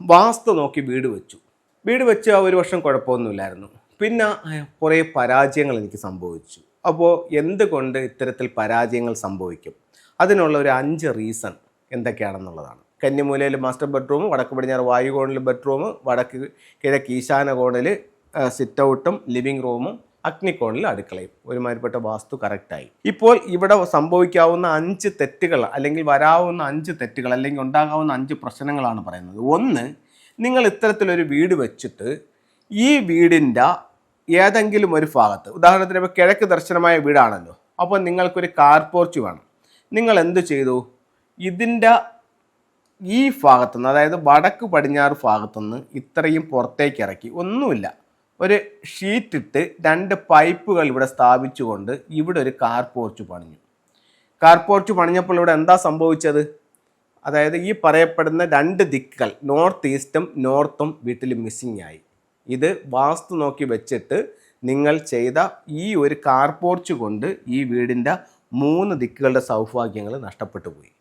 വാസ്തു നോക്കി വീട് വെച്ചു. വീട് വെച്ച് ആ ഒരു വർഷം കുഴപ്പമൊന്നുമില്ലായിരുന്നു. പിന്നെ കുറേ പരാജയങ്ങൾ എനിക്ക് സംഭവിച്ചു. അപ്പോൾ എന്തുകൊണ്ട് ഇത്തരത്തിൽ പരാജയങ്ങൾ സംഭവിക്കും? അതിനുള്ള ഒരു അഞ്ച് റീസൺ എന്തൊക്കെയാണെന്നുള്ളതാണ്. കന്നിമൂലയിൽ മാസ്റ്റർ ബെഡ്റൂം വടക്ക് പടിഞ്ഞാറ് വായുകോണിൽ ബെഡ്റൂം വടക്ക് കിഴക്ക് ഈശാന കോണിൽ സിറ്റ് ഔട്ടും ലിവിങ് റൂമും അഗ്നികോണിൽ അടുക്കളയും. ഒരുമാതിരിപ്പെട്ട വാസ്തു കറക്റ്റായി ഇപ്പോൾ ഇവിടെ സംഭവിക്കാവുന്ന അഞ്ച് തെറ്റുകൾ അല്ലെങ്കിൽ വരാവുന്ന അഞ്ച് തെറ്റുകൾ അല്ലെങ്കിൽ ഉണ്ടാകാവുന്ന അഞ്ച് പ്രശ്നങ്ങളാണ് പറയുന്നത്. ഒന്ന് നിങ്ങൾ ഇത്തരത്തിലൊരു വീട് വെച്ചിട്ട് ഈ വീടിന്റെ ഏതെങ്കിലും ഒരു ഭാഗത്ത് ഉദാഹരണത്തിന് ഇപ്പോൾ കിഴക്ക് ദർശനമായ വീടാണല്ലോ അപ്പോൾ നിങ്ങൾക്കൊരു കാർ പോർച്ച് വേണം. നിങ്ങൾ എന്ത് ചെയ്തു? ഇതിന്റെ ഈ ഭാഗത്തുനിന്ന് അതായത് വടക്ക് പടിഞ്ഞാറ് ഭാഗത്തുനിന്ന് ഇത്രയും പുറത്തേക്ക് ഇറക്കി. ഒന്നുമില്ല. ഒരു ഷീറ്റ് ഇട്ട് രണ്ട് പൈപ്പുകൾ ഇവിടെ സ്ഥാപിച്ചുകൊണ്ട് ഇവിടെ ഒരു കാർ പോർച്ച് പണിഞ്ഞു. കാർ പോർച്ച് പണിഞ്ഞപ്പോൾ ഇവിടെ എന്താ സംഭവിച്ചത്? അതായത് ഈ പറയപ്പെടുന്ന രണ്ട് ദിക്കുകൾ നോർത്ത് ഈസ്റ്റും നോർത്തും വീട്ടിൽ മിസ്സിംഗ് ആയി. ഇത് വാസ്തു നോക്കി വെച്ചിട്ട് നിങ്ങൾ ചെയ്ത ഈ ഒരു കാർ പോർച്ച് കൊണ്ട് ഈ വീടിന്റെ മൂന്ന് ദിക്കുകളുടെ സൗഭാഗ്യങ്ങൾ നഷ്ടപ്പെട്ടു പോയി.